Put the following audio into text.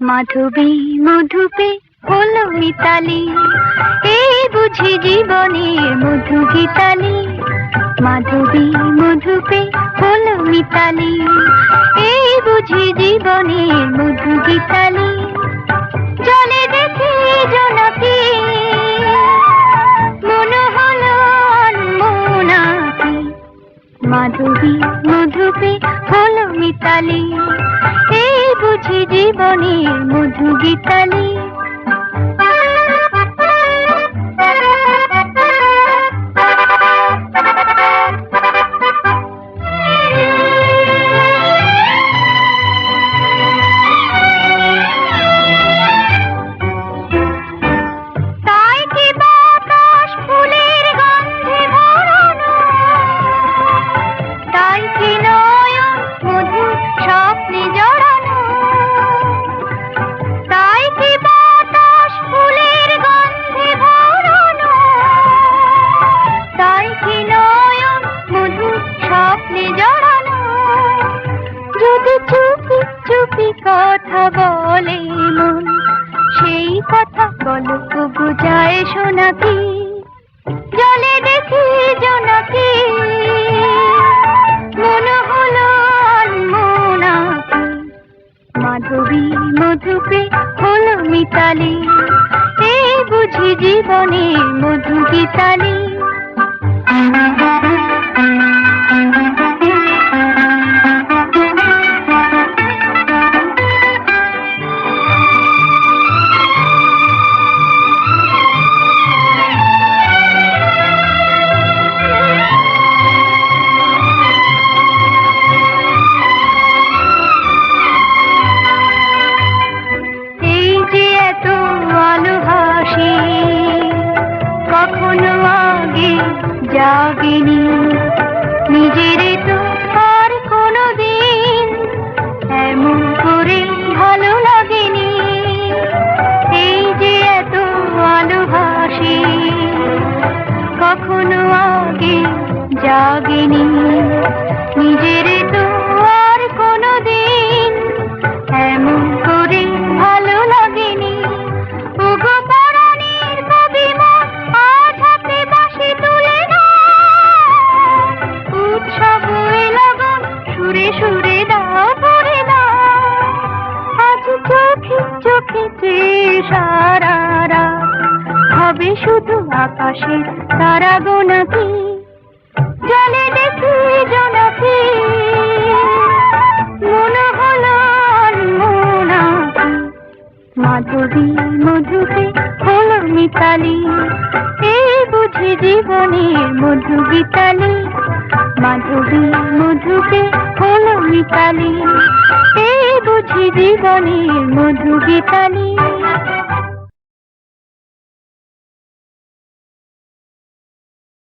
মাধবী, মধুপে হলো মিতালি। এই বুঝি জীবনের মধু গীতালি। মাধবী, মধুপে হলো মিতালি। এই বুঝি জীবনের মধু গীতালি। জলে দেখি জোনাকি মনে হলো মাধবী, মধুপে হলো মিতালি। চুপি কথা বলে মন। সেই কথা বলো তবু যায় শোনাকি জলে দেখি জোনাকি মনে হলো অনমনাকি মাধবী মধুপে হলো মিতালি। এই বুঝি জীবনে মধু গীতালি। জাগেনি নিজের তো আর কোনো দিন এমন করে ভালো লাগেনি। এই যে এত ভালোবাসি, কখনো আগে জাগেনি। নিজের তো চোখে চোখে চেয়ে সারা হবে শুধু আকাশে তারা গোনাকি জলে দেখি জোনাকি। মনে হলো মাধবী মধুকে হলো মিতালি। এই বুঝি জীবনের মধু গীতালি। মাধবী মধুকে হলো মিতালি। এই বুঝি জীবনের মধু গীতালি